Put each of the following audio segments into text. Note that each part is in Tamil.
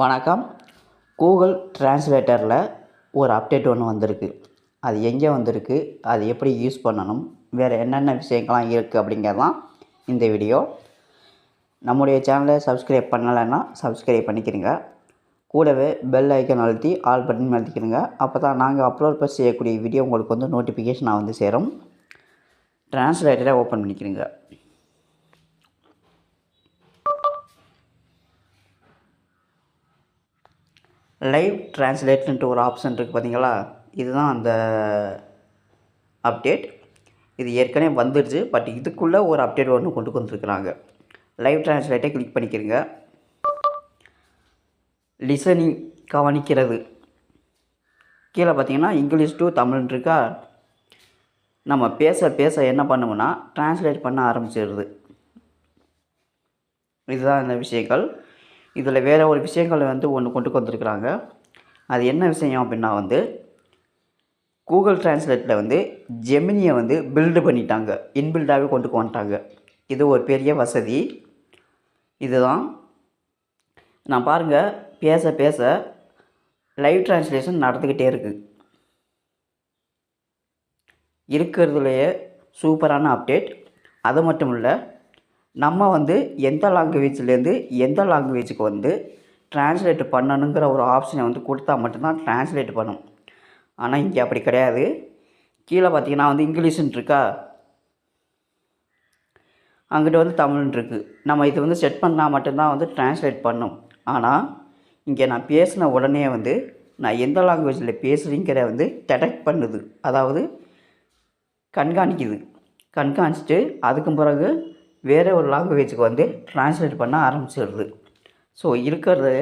வணக்கம். கூகுள் டிரான்ஸ்லேட்டரில் ஒரு அப்டேட் ஒன்று வந்திருக்கு. அது எங்கே வந்திருக்கு? அது எப்படி யூஸ் பண்ணணும்? வேறு என்னென்ன விஷயங்கள்லாம் இருக்குது அப்படிங்கிறதான் இந்த வீடியோ நம்முடைய சேனலை சப்ஸ்கிரைப் பண்ணலைன்னா சப்ஸ்கிரைப் பண்ணிக்கிறீங்க கூடவே பெல் ஐக்கன் அழுத்தி ஆல் பட்டன் அழுத்திக்கிறங்க அப்போ தான் நாங்கள் அப்லோட் பண்ண செய்யக்கூடிய வீடியோ உங்களுக்கு வந்து நோட்டிஃபிகேஷனாக வந்து சேரும். டிரான்ஸ்லேட்டரை ஓப்பன் பண்ணிக்கிறீங்க லைவ் டிரான்ஸ்லேட்ன்ட்டு ஒரு ஆப்ஷன் இருக்குது பார்த்தீங்களா? இதுதான் அந்த அப்டேட். இது ஏற்கனவே வந்துடுச்சு. பட் இதுக்குள்ளே ஒரு அப்டேட் ஒன்று கொண்டு வந்துருக்குறாங்க. லைவ் டிரான்ஸ்லேட்டை கிளிக் பண்ணிக்கிறங்க. லிசனிங் கவனிக்கிறது. கீழே பார்த்தீங்கன்னா இங்கிலீஷ் டு தமிழ்னு இருக்கா? நம்ம பேச பேச என்ன பண்ணுவோம்னா டிரான்ஸ்லேட் பண்ண ஆரம்பிச்சிடுது. இதுதான் இந்த விஷயங்கள். இதில் வேறு ஒரு விஷயங்கள் வந்து ஒன்று கொண்டு வந்திருக்கிறாங்க. அது என்ன விஷயம் அப்படின்னா வந்து கூகுள் டிரான்ஸ்லேட்டில் வந்து ஜெமினியை வந்து பில்டு பண்ணிட்டாங்க. இன்பில்டாகவே கொண்டு வந்துட்டாங்க. இது ஒரு பெரிய வசதி. இதுதான். நான் பாருங்கள் பேச பேச லைவ் டிரான்ஸ்லேஷன் நடந்துக்கிட்டே இருக்குது இருக்கிறதுலையே சூப்பரான அப்டேட் அது மட்டும் இல்லை நம்ம வந்து எந்த லாங்குவேஜ்லேருந்து எந்த லாங்குவேஜுக்கு வந்து ட்ரான்ஸ்லேட் பண்ணணுங்கிற ஒரு ஆப்ஷனை வந்து கொடுத்தா மட்டும்தான் ட்ரான்ஸ்லேட் பண்ணும். ஆனால் இங்கே அப்படி கிடையாது. கீழே பார்த்தீங்கன்னா வந்து இங்கிலீஷுன்னு இருக்கா? அங்கிட்ட வந்து தமிழ்னு இருக்குது நம்ம இது வந்து செட் பண்ணால் மட்டும்தான் வந்து ட்ரான்ஸ்லேட் பண்ணும். ஆனால் இங்கே நான் பேசின உடனே வந்து நான் எந்த லாங்குவேஜில் பேசுகிறீங்கிற வந்து டெடெக்ட் பண்ணுது. அதாவது கண்காணிக்குது. கண்காணிச்சிட்டு அதுக்கும் பிறகு வேறு ஒரு லாங்குவேஜுக்கு வந்து ட்ரான்ஸ்லேட் பண்ண ஆரம்பிச்சிடுது ஸோ இருக்கிறது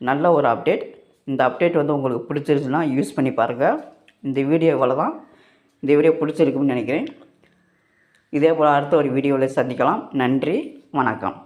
நல்ல ஒரு அப்டேட் இந்த அப்டேட் வந்து உங்களுக்கு பிடிச்சிருச்சுன்னா யூஸ் பண்ணி பாருங்கள் இந்த வீடியோ இவ்வளோ தான் இந்த வீடியோ பிடிச்சிருக்குன்னு நினைக்கிறேன். இதே போல் அடுத்த ஒரு வீடியோவில் சந்திக்கலாம். நன்றி. வணக்கம்.